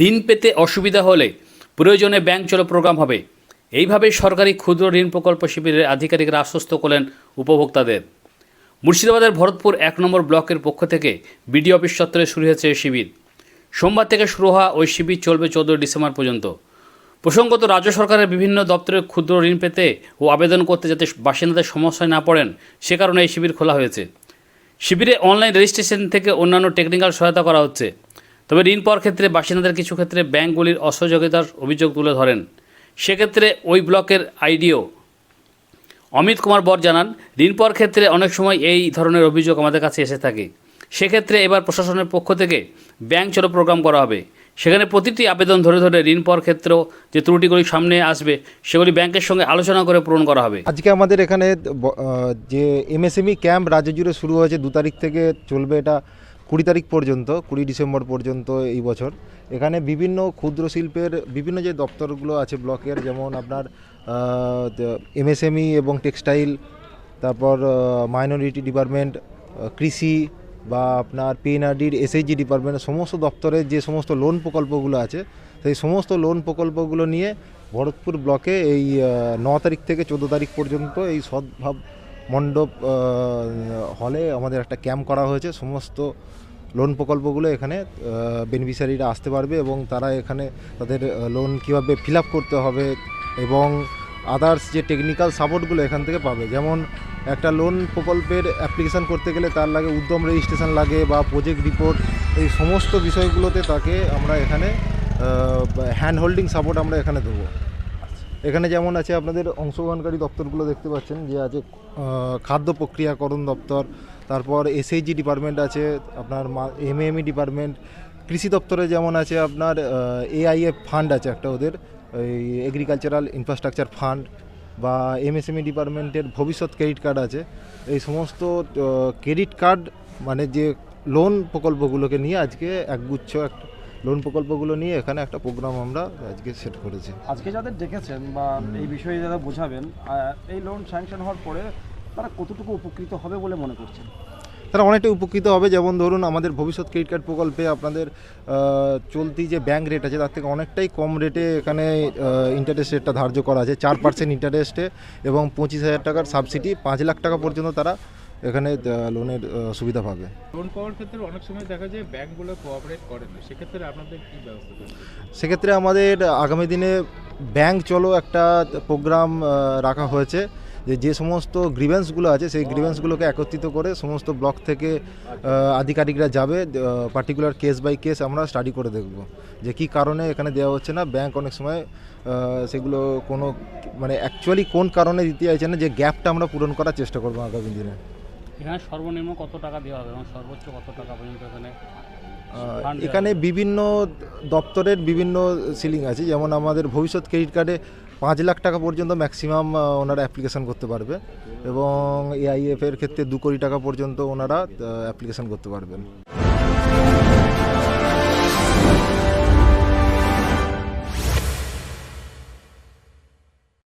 ঋণ পেতে অসুবিধা হলে প্রয়োজনে ব্যাংক চলো প্রোগ্রাম হবে। এইভাবে সরকারি ক্ষুদ্র ঋণ প্রকল্প শিবিরের আধিকারিকরা আশ্বস্ত করলেন উপভোক্তাদের। মুর্শিদাবাদের ভরতপুর এক নম্বর ব্লকের পক্ষ থেকে বিডি অফিস চত্বরে শুরু হয়েছে এই শিবির। সোমবার থেকে শুরু হওয়া ওই শিবির চলবে চোদ্দোই ডিসেম্বর পর্যন্ত। প্রসঙ্গত রাজ্য সরকারের বিভিন্ন দপ্তরে ক্ষুদ্র ঋণ পেতে ও আবেদন করতে যাতে বাসিন্দাদের সমস্যায় না পড়েন, সে কারণে এই শিবির খোলা হয়েছে। শিবিরে অনলাইন রেজিস্ট্রেশন থেকে অন্যান্য টেকনিক্যাল সহায়তা করা হচ্ছে। তবে ঋণ পাওয়ার ক্ষেত্রে, বাসিন্দাদের কিছু ক্ষেত্রে ব্যাংকগুলির অসহযোগিতার অভিযোগ তুলে ধরেন। সেক্ষেত্রে ওই ব্লকের আইডিও। অমিত কুমার বর জানান, ঋণ পাওয়ার ক্ষেত্রে অনেক সময় এই ধরনের অভিযোগ আমাদের কাছে এসে থাকে। সেক্ষেত্রে এবার প্রশাসনের পক্ষ থেকে ব্যাংক চলো প্রোগ্রাম করা হবে। সেখানে প্রতিটি আবেদন ধরে ধরে ঋণ পাওয়ার ক্ষেত্রেও যে ত্রুটিগুলি সামনে আসবে, সেগুলি ব্যাংকের সঙ্গে আলোচনা করে পূরণ করা হবে। আজকে আমাদের এখানে যে এমএসএমই ক্যাম্প রাজ্য জুড়ে শুরু হয়েছে, দু তারিখ থেকে চলবে এটা কুড়ি তারিখ পর্যন্ত, কুড়ি ডিসেম্বর পর্যন্ত এই বছর। এখানে বিভিন্ন ক্ষুদ্র শিল্পের বিভিন্ন যে দপ্তরগুলো আছে ব্লকের, যেমন আপনার এমএসএমই এবং টেক্সটাইল, তারপর মাইনরিটি ডিপার্টমেন্ট কৃষি বা আপনার পিএনআরডির এসএইচজি ডিপার্টমেন্টের সমস্ত দপ্তরের যে সমস্ত লোন প্রকল্পগুলো আছে, সেই সমস্ত লোন প্রকল্পগুলো নিয়ে ভরতপুর ব্লকে এই ন তারিখ থেকে চোদ্দ তারিখ পর্যন্ত এই সদ্ভাব মণ্ডপ হলে আমাদের একটা ক্যাম্প করা হয়েছে। সমস্ত লোন প্রকল্পগুলো এখানে বেনিফিশিয়ারিরা আসতে পারবে এবং তারা এখানে তাদের লোন কীভাবে ফিল করতে হবে এবং আদার্স যে টেকনিক্যাল সাপোর্টগুলো এখান থেকে পাবে। যেমন একটা লোন প্রকল্পের অ্যাপ্লিকেশন করতে গেলে তার লাগে উদ্যম রেজিস্ট্রেশন লাগে বা প্রজেক্ট রিপোর্ট এই সমস্ত বিষয়গুলোতে তাকে আমরা এখানে হ্যান্ড হোল্ডিং সাপোর্ট আমরা এখানে দেবো। এখানে যেমন আছে আপনাদের অংশগ্রহণকারী দপ্তরগুলো দেখতে পাচ্ছেন, যে আছে খাদ্য প্রক্রিয়াকরণ দপ্তর, তারপর এসএইচজি ডিপার্টমেন্ট আছে, আপনার এমএমই ডিপার্টমেন্ট কৃষি দপ্তরে যেমন আছে আপনার এআইএফ ফান্ড আছে একটা ওদের, এই এগ্রিকালচারাল ইনফ্রাস্ট্রাকচার ফান্ড বা এমএসএমই ডিপার্টমেন্টের ভবিষ্যৎ ক্রেডিট কার্ড আছে। এই সমস্ত ক্রেডিট কার্ড মানে যে লোন প্রকল্পগুলোকে নিয়ে আজকে একগুচ্ছ একটা লোন প্রকল্পগুলো নিয়ে এখানে একটা প্রোগ্রাম আমরা আজকে সেট করেছি। আজকে যাদের ডেকেছেন বা এই বিষয়ে যারা বোঝাবেন এই লোন স্যাংশন হওয়ার পরে তারা কতটুকু উপকৃত হবে বলে মনে করছেন? তারা অনেকটাই উপকৃত হবে। যেমন ধরুন আমাদের ভবিষ্যৎ ক্রেডিট কার্ড প্রকল্পে আপনাদের চলতি যে ব্যাংক রেট আছে তার থেকে অনেকটাই কম রেটে এখানে ইন্টারেস্ট রেটটা ধার্য করা আছে। চার পার্সেন্ট ইন্টারেস্টে এবং পঁচিশ হাজার টাকার সাবসিডি পাঁচ লাখ টাকা পর্যন্ত তারা এখানে লোনের সুবিধা পাবে। লোন পাওয়ার ক্ষেত্রে অনেক সময় দেখা যায় ব্যাংকগুলো কোঅপারেট করে না। সেক্ষেত্রে আপনাদের কী ব্যবস্থা সেক্ষেত্রে আমাদের আগামী দিনে ব্যাংক চলো একটা প্রোগ্রাম রাখা হয়েছে যে যে সমস্ত গ্রিভেন্সগুলো আছে সেই গ্রিভেন্সগুলোকে একত্রিত করে সমস্ত ব্লক থেকে আধিকারিকরা যাবে পার্টিকুলার কেস বাই কেস আমরা স্টাডি করে দেখব যে কি কারণে এখানে দেওয়া হচ্ছে না। ব্যাংক অনেক সময় সেগুলো কোনো মানে অ্যাকচুয়ালি কোন কারণে দিতে চাইছে না যে গ্যাপটা আমরা পূরণ করার চেষ্টা করব আগামী দিনে। এখানে সর্বনিম্ন কত টাকা দেওয়া হবে? এবং সর্বোচ্চ কত টাকা পর্যন্ত এখানে এখানে বিভিন্ন দপ্তরের বিভিন্ন সিলিং আছে। যেমন আমাদের ভবিষ্যৎ ক্রেডিট কার্ডে পাঁচ লাখ টাকা পর্যন্ত ম্যাক্সিমাম ওনারা অ্যাপ্লিকেশান করতে পারবে। এবং এআইএফ এর ক্ষেত্রে দু কোটি টাকা পর্যন্ত ওনারা অ্যাপ্লিকেশান করতে পারবেন।